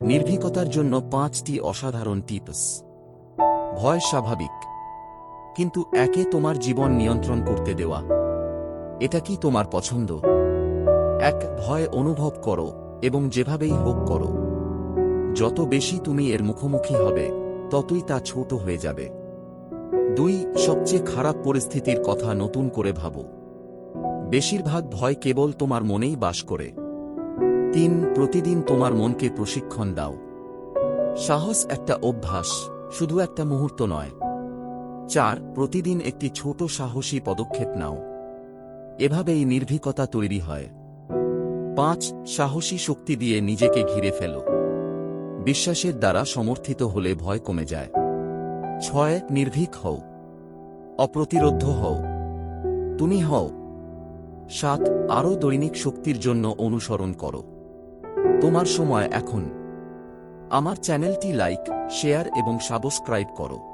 নির্ভীকতার জন্য পাঁচটি অসাধারণ টিপস। ভয় স্বাভাবিক, কিন্তু একে তোমার জীবন নিয়ন্ত্রণ করতে দেওয়া। এটা কি তোমার পছন্দ? এক, ভয় অনুভব করো এবং যেভাবেই হোক করো। যত বেশি তুমি এর মুখোমুখি হবে, ততই তা ছোট হয়ে যাবে। দুই, সবচেয়ে খারাপ পরিস্থিতির কথা নতুন করে ভাবো। বেশিরভাগ ভয় কেবল তোমার মনেই বাস করে। তিন প্রতিদিন তোমার মনকে প্রশিক্ষণ দাও। সাহস একটা অভ্যাস, শুধু একটা মুহূর্ত নয়। চার, প্রতিদিন একটি ছোট সাহসী পদক্ষেপ নাও। এভাবেই নির্ভীকতা তৈরি হয়। পাঁচ, সাহসী শক্তি দিয়ে নিজেকে ঘিরে ফেলো। বিশ্বাসের দ্বারা সমর্থিত হলে ভয় কমে যায়। ছয়, নির্ভীক হও। অপ্রতিরোধ্য হও। তুমি হও। সাত, আরও দৈনিক শক্তির জন্য অনুসরণ করো। তোমার সময় এখন। আমার চ্যানেলটি লাইক শেয়ার এবং সাবস্ক্রাইব করো।